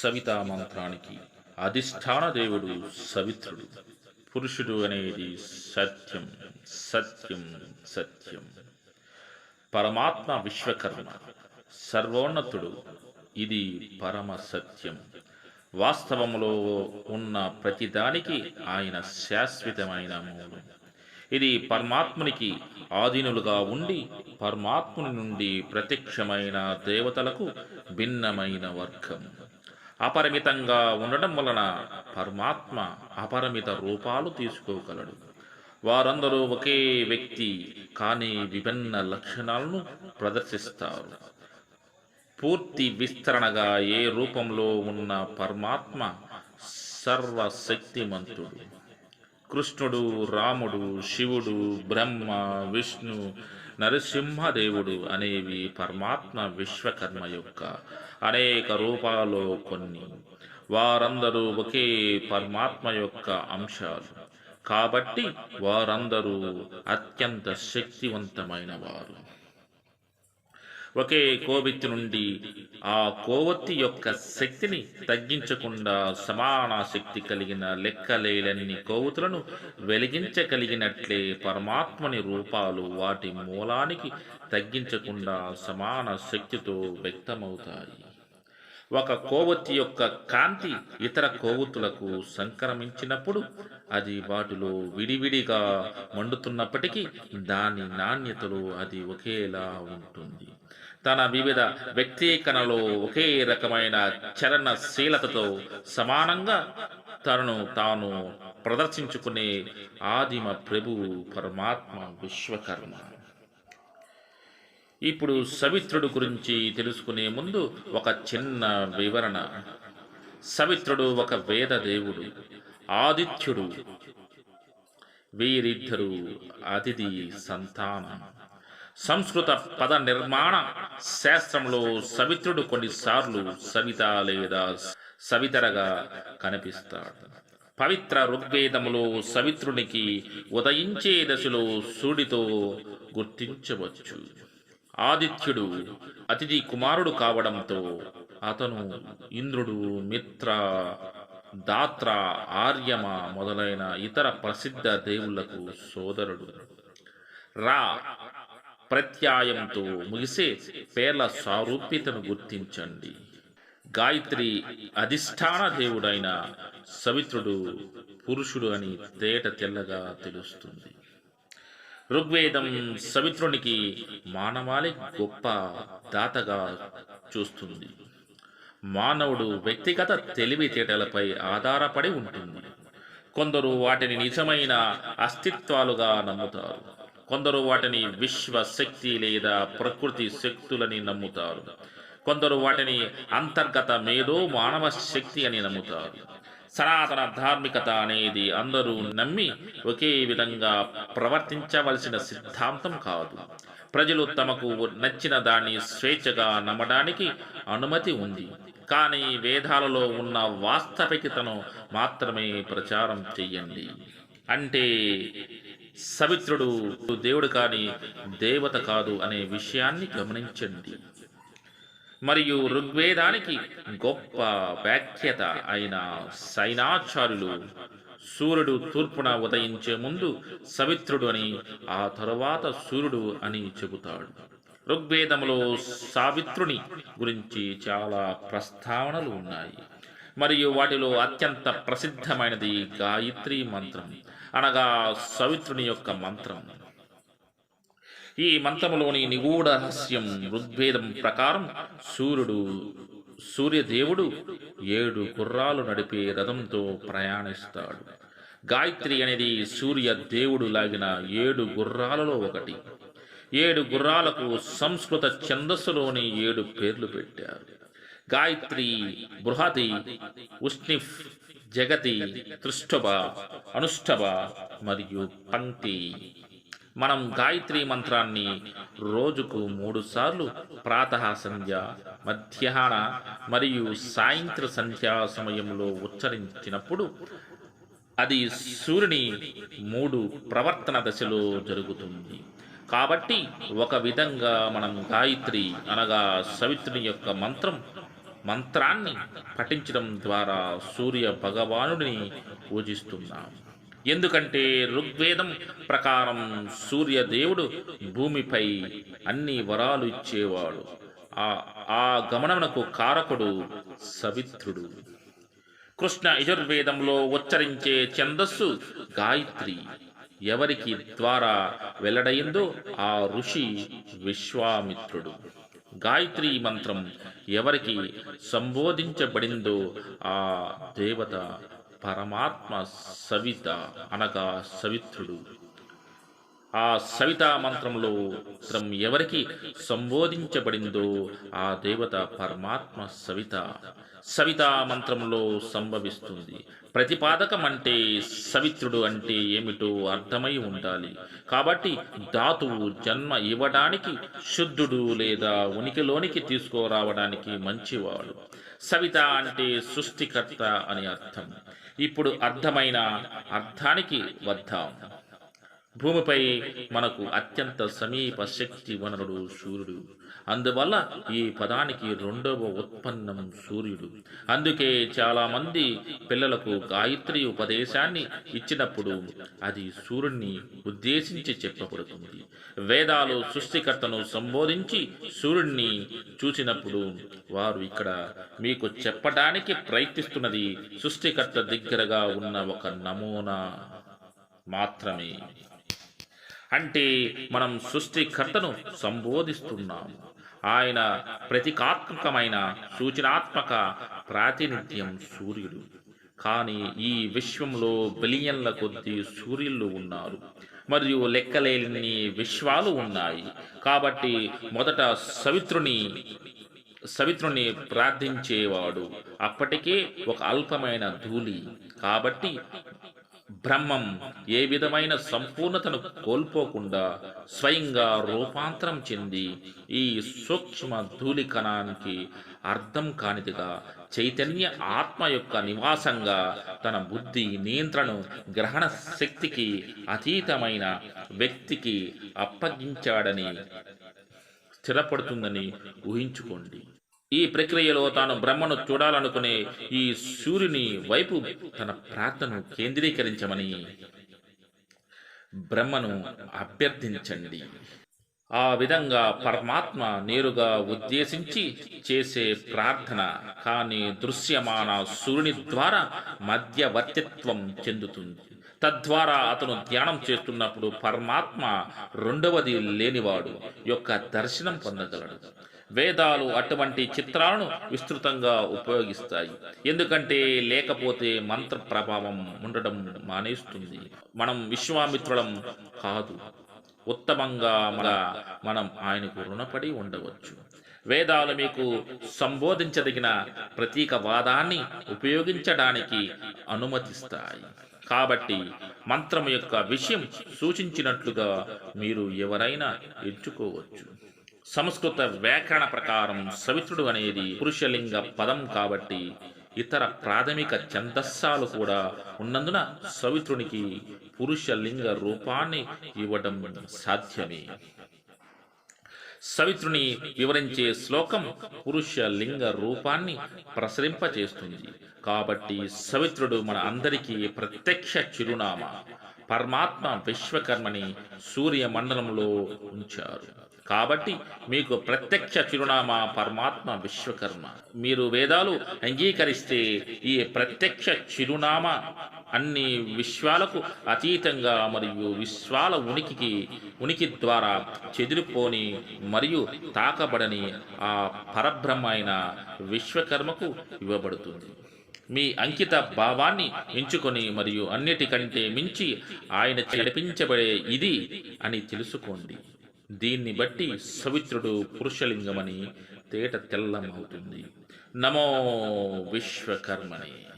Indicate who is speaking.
Speaker 1: సవితా మంత్రానికి అధిష్టాన దేవుడు సవిత్రుడు. పురుషుడు అనేది సత్యం సత్యం సత్యం. పరమాత్మ విశ్వకర్మ. సర్వోన్నతుడు ఇది పరమ సత్యం. వాస్తవములో ఉన్న ప్రతిదానికి ఆయన శాశ్వతమైన మూలం. ఇది పరమాత్మునికి ఆధీనులుగా ఉండి పరమాత్ముని నుండి ప్రత్యక్షమైన దేవతలకు భిన్నమైన వర్గం. అపరిమితంగా ఉండడం వలన పరమాత్మ అపరిమిత రూపాలు తీసుకోగలడు. వారందరూ ఒకే వ్యక్తి కానీ విభిన్న లక్షణాలను ప్రదర్శిస్తారు. పూర్తి విస్తరణగా ఏ రూపంలో ఉన్న పరమాత్మ సర్వశక్తిమంతుడు. కృష్ణుడు రాముడు శివుడు బ్రహ్మ విష్ణు నరసింహదేవుడు అనేవి పరమాత్మ విశ్వకర్మ యొక్క అనేక రూపాలు కొన్ని. వారందరూ ఒకే పరమాత్మ యొక్క అంశాలు. కాబట్టి వారందరూ అత్యంత శక్తివంతమైన వారు ఒకే కోవెత్తి నుండి ఆ కోవత్తి యొక్క శక్తిని తగ్గించకుండా సమాన శక్తి కలిగిన లెక్కలేలన్ని కోవతులను వెలిగించగలిగినట్లే పరమాత్మని రూపాలు వాటి మూలానికి తగ్గించకుండా సమాన శక్తితో వ్యక్తమవుతాయి. ఒక కోవత్తి యొక్క కాంతి ఇతర కోవత్తులకు సంక్రమించినప్పుడు అది వాటిలో విడివిడిగా మండుతున్నప్పటికీ దాని నాణ్యతలో అది ఒకేలా ఉంటుంది. తన వివిధ వ్యక్తీకరణలో ఒకే రకమైన చలనశీలతతో సమానంగా తనను తాను ప్రదర్శించుకునే ఆదిమ ప్రభు పరమాత్మ విశ్వకర్మ. ఇప్పుడు సవిత్రుడు గురించి తెలుసుకునే ముందు ఒక చిన్న వివరణ. సవిత్రుడు ఒక వేద దేవుడు ఆదిత్యుడు. వీరిద్దరు అతిథి సంతానం. సంస్కృత పద నిర్మాణ శాస్త్రంలో సవిత్రుడు కొన్నిసార్లు సవిత లేదా సవితరగా కనిపిస్తాడు. పవిత్ర ఋగ్వేదములో సవిత్రునికి ఉదయించే దశలో సూడితో గుర్తించవచ్చు. ఆదిత్యుడు అతిథి కుమారుడు కావడంతో అతను ఇంద్రుడు మిత్ర దాత్ర ఆర్యమ మొదలైన ఇతర ప్రసిద్ధ దేవుళ్ళకు సోదరుడు. రా ప్రత్యాయంతో ముగిసే పేర్ల సారూప్యతను గుర్తించండి. గాయత్రి అధిష్టాన దేవుడైన సవిత్రుడు పురుషుడు అని తేట తెల్లగా తెలుస్తుంది. ఋగ్వేదం సవిత్రునికి మానవాళి గొప్ప దాతగా చూస్తుంది. మానవుడు వ్యక్తిగత తెలివితేటలపై ఆధారపడి ఉంటుంది. కొందరు వాటిని నిజమైన అస్తిత్వాలుగా నమ్ముతారు. కొందరు వాటిని విశ్వ శక్తి లేదా ప్రకృతి శక్తులని నమ్ముతారు. కొందరు వాటిని అంతర్గత మేధో మానవ శక్తి అని నమ్ముతారు. సనాతన ధార్మికత అనేది అందరూ నమ్మి ఒకే విధంగా ప్రవర్తించవలసిన సిద్ధాంతం కాదు. ప్రజలు తమకు నచ్చిన దాన్ని స్వేచ్ఛగా నమ్మడానికి అనుమతి ఉంది. కానీ వేదాలలో ఉన్న వాస్తవికతను మాత్రమే ప్రచారం చెయ్యండి. అంటే సవిత్రుడు దేవుడు కాని దేవత కాదు అనే విషయాన్ని గమనించండి. మరియు ఋగ్వేదానికి గొప్ప వ్యాఖ్యత అయిన సైనాచారులు సూర్యుడు తూర్పున ఉదయించే ముందు సవిత్రుడు అని ఆ తరువాత సూర్యుడు అని చెబుతాడు. ఋగ్వేదములో సావిత్రుని గురించి చాలా ప్రస్తావనలు ఉన్నాయి. మరియు వాటిలో అత్యంత ప్రసిద్ధమైనది గాయత్రి మంత్రం. అనగా సవిత్రుని యొక్క మంత్రం. ఈ మంత్రములోని నిగూఢ రహస్యం ఋగ్వేదం ప్రకారం సూర్యుడు సూర్యదేవుడు ఏడు గుర్రాలు నడిపే రథంతో ప్రయాణిస్తాడు. గాయత్రి అనేది సూర్య దేవుడు లాగిన ఏడు గుర్రాలలో ఒకటి. ఏడు గుర్రాలకు సంస్కృత ఛందస్సులోని ఏడు పేర్లు పెట్టారు. గాయత్రి బృహతి ఉష్ణిఫ్ జగతి తృష్టభ అనుష్టభ మరియు పంక్తి. మనం గాయత్రి మంత్రాన్ని రోజుకు మూడు సార్లు ప్రాతః సంధ్య మధ్యాహ్న మరియు సాయంత్ర సంధ్యా సమయంలో ఉచ్చరించినప్పుడు అది సూర్యుని మూడు ప్రవర్తన దశలో జరుగుతుంది. కాబట్టి ఒక విధంగా మనం గాయత్రి అనగా సవిత్రుని యొక్క మంత్రం మంత్రాన్ని పఠించడం ద్వారా సూర్య భగవానుడిని పూజిస్తున్నాం. ఎందుకంటే ఋగ్వేదం ప్రకారం సూర్యదేవుడు భూమిపై అన్ని వరాలు ఇచ్చేవాడు. ఆ ఆ గమనమునకు కారకుడు సవిత్రుడు. కృష్ణ యజుర్వేదంలో ఉచ్చరించే ఛందస్సు గాయత్రి. ఎవరికి ద్వారా వెల్లడయిందో ఆ ఋషి విశ్వామిత్రుడు. గాయత్రి మంత్రం ఎవరికి సంబోధించబడిందో ఆ దేవత పరమాత్మ సవిత అనగా సవిత్రుడు. ఆ సవితా మంత్రంలో మంత్రం ఎవరికి సంబోధించబడిందో ఆ దేవత పరమాత్మ సవిత. సవితా మంత్రంలో సంభవిస్తుంది. ప్రతిపాదకం అంటే సవిత్రుడు అంటే ఏమిటో అర్థమై ఉండాలి. కాబట్టి ధాతువు జన్మ ఇవ్వడానికి శుద్ధుడు లేదా ఉనికిలోనికి తీసుకురావడానికి మంచివాడు. సవిత అంటే సృష్టికర్త అని అర్థం. ఇప్పుడు అర్థమైన అర్థానికి వద్దాం. భూమిపై మనకు అత్యంత సమీప శక్తి వనరుడు సూర్యుడు. అందువల్ల ఈ పదానికి రెండవ ఉత్పన్నం సూర్యుడు. అందుకే చాలా మంది పిల్లలకు గాయత్రి ఉపదేశాన్ని ఇచ్చినప్పుడు అది సూర్యుడిని ఉద్దేశించి చెప్పబడుతుంది. వేదాలు సృష్టికర్తను సంబోధించి సూర్యుడిని చూసినప్పుడు వారు ఇక్కడ మీకు చెప్పడానికి ప్రయత్నిస్తున్నది సృష్టికర్త దగ్గరగా ఉన్న ఒక నమూనా మాత్రమే. అంటే మనం సృష్టికర్తను సంబోధిస్తున్నాము. ఆయన ప్రతీకాత్మకమైన సూచనాత్మక ప్రాతినిధ్యం సూర్యుడు. కానీ ఈ విశ్వంలో బిలియన్ల కొద్ది సూర్యులు ఉన్నారు. మరియు లెక్కలేని విశ్వాలు ఉన్నాయి. కాబట్టి మొదట సవిత్రుని సవిత్రుని ప్రార్థించేవాడు అప్పటికే ఒక అల్పమైన ధూళి. కాబట్టి బ్రహ్మం ఏ విధమైన సంపూర్ణతను కోల్పోకుండా స్వయంగా రూపాంతరం చెంది ఈ సూక్ష్మ ధూళి కణానికి అర్థం కానిదిగా చైతన్య ఆత్మ యొక్క నివాసంగా తన బుద్ధి నియంత్రణ గ్రహణ శక్తికి అతీతమైన వ్యక్తికి అప్పగించాడని స్థిరపడుతుందని ఊహించుకోండి. ఈ ప్రక్రియలో తాను బ్రహ్మను చూడాలనుకునే ఈ సూర్యుని వైపు తన ప్రార్థనను కేంద్రీకరించమని బ్రహ్మను అభ్యర్థించండి. ఆ విధంగా పరమాత్మ నేరుగా ఉద్దేశించి చేసే ప్రార్థన కానీ దృశ్యమాన సూర్యుని ద్వారా మధ్యవర్తిత్వం చెందుతుంది. తద్వారా అతను ధ్యానం చేస్తున్నప్పుడు పరమాత్మ రెండవది లేనివాడు యొక్క దర్శనం పొందగలడు. వేదాలు అటువంటి చిత్రాలను విస్తృతంగా ఉపయోగిస్తాయి. ఎందుకంటే లేకపోతే మంత్ర ప్రభావం ఉండడం మానేస్తుంది. మనం విశ్వామిత్రులం కాదు. ఉత్తమంగా మన మనం ఆయనకు రుణపడి ఉండవచ్చు. వేదాలు మీకు సంబోధించదగిన ప్రతీకవాదాన్ని ఉపయోగించడానికి అనుమతిస్తాయి. కాబట్టి మంత్రం యొక్క విషయం సూచించినట్లుగా మీరు ఎవరైనా ఎంచుకోవచ్చు. సంస్కృత వ్యాకరణ ప్రకారం సవిత్రుడు అనేది పురుషలింగ పదం కాబట్టి ఇతర ప్రాథమిక ఛందస్సాలు కూడా ఉన్నందున సవిత్రునికి పురుషలింగ రూపాన్ని ఇవ్వడం సాధ్యమే. సవిత్రుని వివరించే శ్లోకం పురుష లింగ రూపాన్ని ప్రసరింపచేస్తుంది. కాబట్టి సవిత్రుడు మన అందరికీ ప్రత్యక్ష చిరునామా పరమాత్మ విశ్వకర్మని సూర్య మండలంలో ఉంచారు. కాబట్టి మీకు ప్రత్యక్ష చిరునామా పరమాత్మ విశ్వకర్మ. మీరు వేదాలు అంగీకరిస్తే ఈ ప్రత్యక్ష చిరునామా అన్ని విశ్వాలకు అతీతంగా మరియు విశ్వాల ఉనికికి ఉనికి ద్వారా చెదిరిపోని మరియు తాకబడని ఆ పరబ్రహ్మ అయిన విశ్వకర్మకు ఇవ్వబడుతుంది. మీ అంకిత భావాన్ని ఎంచుకొని మరియు అన్నిటికంటే మించి ఆయన నడిపించబడే ఇది అని తెలుసుకోండి. దీన్ని బట్టి సవిత్రుడు పురుషలింగమని తేట తెల్లమవుతుంది. నమో విశ్వకర్మని